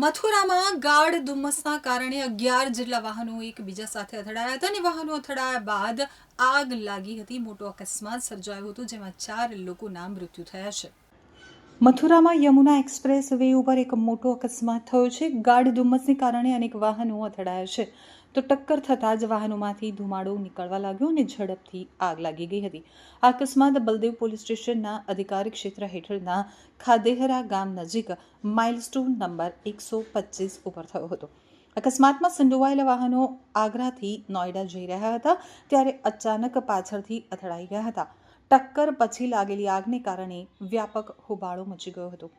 મથુરામાં ગાઢ ધુમ્મસના કારણે અગિયાર જેટલા વાહનો એકબીજા સાથે અથડાયા હતા અને વાહનો અથડાયા બાદ આગ લાગી હતી. મોટો અકસ્માત સર્જાયો હતો, જેમાં ચાર લોકોના મૃત્યુ થયા છે. મથુરામાં યમુના એક્સપ્રેસ વે ઉપર એક મોટો અકસ્માત થયો છે. ગાઢ ધુમ્મસને કારણે અનેક વાહનો અથડાયા છે. તો ટક્કર થતાં જ વાહનોમાંથી ધુમાડો નીકળવા લાગ્યો અને ઝડપથી આગ લાગી ગઈ હતી. આ અકસ્માત બલદેવ પોલીસ સ્ટેશનના અધિકારી ક્ષેત્ર હેઠળના ખાદેહરા ગામ નજીક માઇલસ્ટોન નંબર એકસો પચીસ ઉપર થયો હતો. અકસ્માતમાં સંડોવાયેલા વાહનો આગ્રાથી નોઈડા જઈ રહ્યા હતા, ત્યારે અચાનક પાછળથી અથડાઈ ગયા હતા. ટક્કર પછી લાગેલી આગને કારણે વ્યાપક હોબાળો મચી ગયો હતો.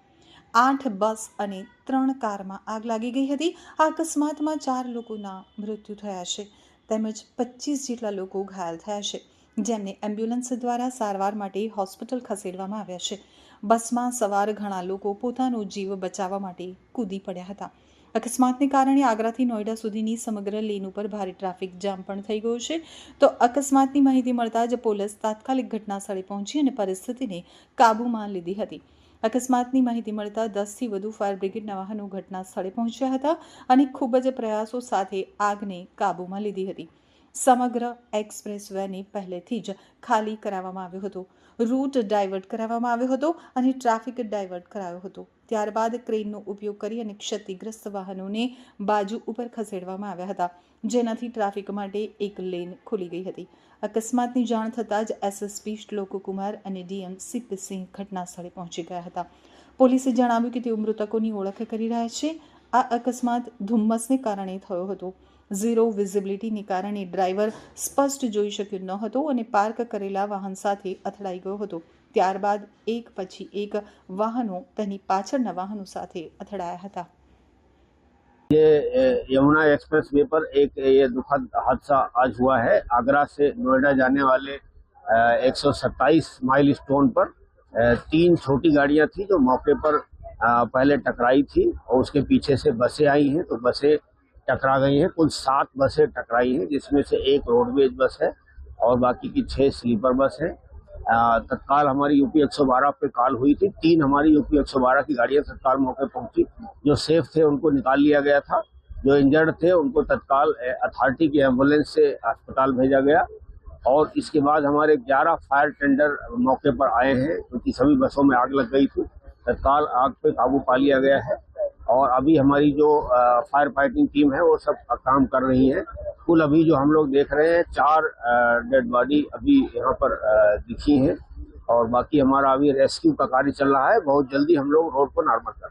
આઠ બસ અને ત્રણ કારમાં આગ લાગી ગઈ હતી. આ અકસ્માતમાં ચાર લોકોના મૃત્યુ થયા છે. તેમજ પચીસ જેટલા લોકો ઘાયલ થયા છે. જેમને એમ્બ્યુલન્સ દ્વારા સારવાર માટે હોસ્પિટલ ખસેડવામાં આવ્યા છે. બસમાં સવાર ઘણા લોકો પોતાનો જીવ બચાવવા માટે કૂદી પડ્યા હતા. અકસ્માતને કારણે આગ્રાથી નોઈડા સુધીની સમગ્ર લેન ઉપર ભારે ટ્રાફિક જામ પણ થઈ ગયો છે. તો અકસ્માતની માહિતી મળતા જ પોલીસ તાત્કાલિક ઘટના સ્થળે પહોંચી અને પરિસ્થિતિને કાબૂમાં લીધી હતી. અકસ્માતની માહિતી મળતા દસથી વધુ ફાયર બ્રિગેડના વાહનો ઘટના સ્થળે પહોંચ્યા હતા અને ખૂબ જ પ્રયાસો સાથે આગને કાબૂમાં લીધી હતી. સમગ્ર એક્સપ્રેસ વેને પહેલેથી જ ખાલી કરાવવામાં આવ્યો હતો. રૂટ ડાયવર્ટ કરાવવામાં આવ્યો હતો અને ટ્રાફિક ડાયવર્ટ કરાયો હતો. ત્યારબાદ ક્રેનનો ઉપયોગ કરી અને ક્ષતિગ્રસ્ત વાહનોને બાજુ ઉપર ખસેડવામાં આવ્યા હતા, જેનાથી ટ્રાફિક માટે એક લેન ખુલી ગઈ હતી. અકસ્માતની જાણ થતાં જ એસએસપી શ્લોકકુમાર અને ડીએમ સીપી સિંહ ઘટના સ્થળે પહોંચી ગયા હતા. પોલીસે જણાવ્યું કે તેઓ મૃતકોની ઓળખ કરી રહ્યા છે. આ અકસ્માત ધુમ્મસને કારણે થયો હતો. ઝીરો વિઝિબિલિટીને કારણે ડ્રાઈવર સ્પષ્ટ જોઈ શક્યો ન હતો અને પાર્ક કરેલા વાહન સાથે અથડાઈ ગયો હતો ત્યારબાદ એક પછી એક વાહનો તેની પાછળના વાહનો સાથે અથડાયા હતા ये अ, यमुना एक्सप्रेस वे पर एक ये दुखद हादसा आज हुआ है आगरा से नोएडा जाने वाले एक सौ सत्ताईस माइल स्टोन पर अ, तीन छोटी गाड़ियां थी जो मौके पर अ, पहले टकराई थी और उसके पीछे से बसें आई हैं तो बसें टकरा गई हैं। कुल सात बसें टकराई हैं, जिसमें से एक रोडवेज़ बस है और बाकी की छह स्लीपर बस है। तत्काल हमारी यूपी 112 पे कॉल हुई थी। तीन हमारी यूपी 112 की गाड़ियाँ तत्काल मौके पहुँची। जो सेफ़ थे, उनको निकाल लिया गया था। जो इंजर्ड थे, उनको तत्काल अथॉरिटी की एंबुलेंस से अस्पताल भेजा गया। और इसके बाद हमारे 11 फायर टेंडर मौके पर आए हैं, क्योंकि सभी बसों में आग लग गई थी। तत्काल आग पे काबू पा लिया गया है। और अभी हमारी जो फायर फाइटिंग टीम है, वो सब काम कर रही है। कुल अभी जो हम लोग देख रहे हैं, चार डेड बॉडी अभी यहाँ पर दिखी हैं। और बाकी हमारा अभी रेस्क्यू का कार्य चल रहा है। बहुत जल्दी हम लोग रोड पर नॉर्मल कर।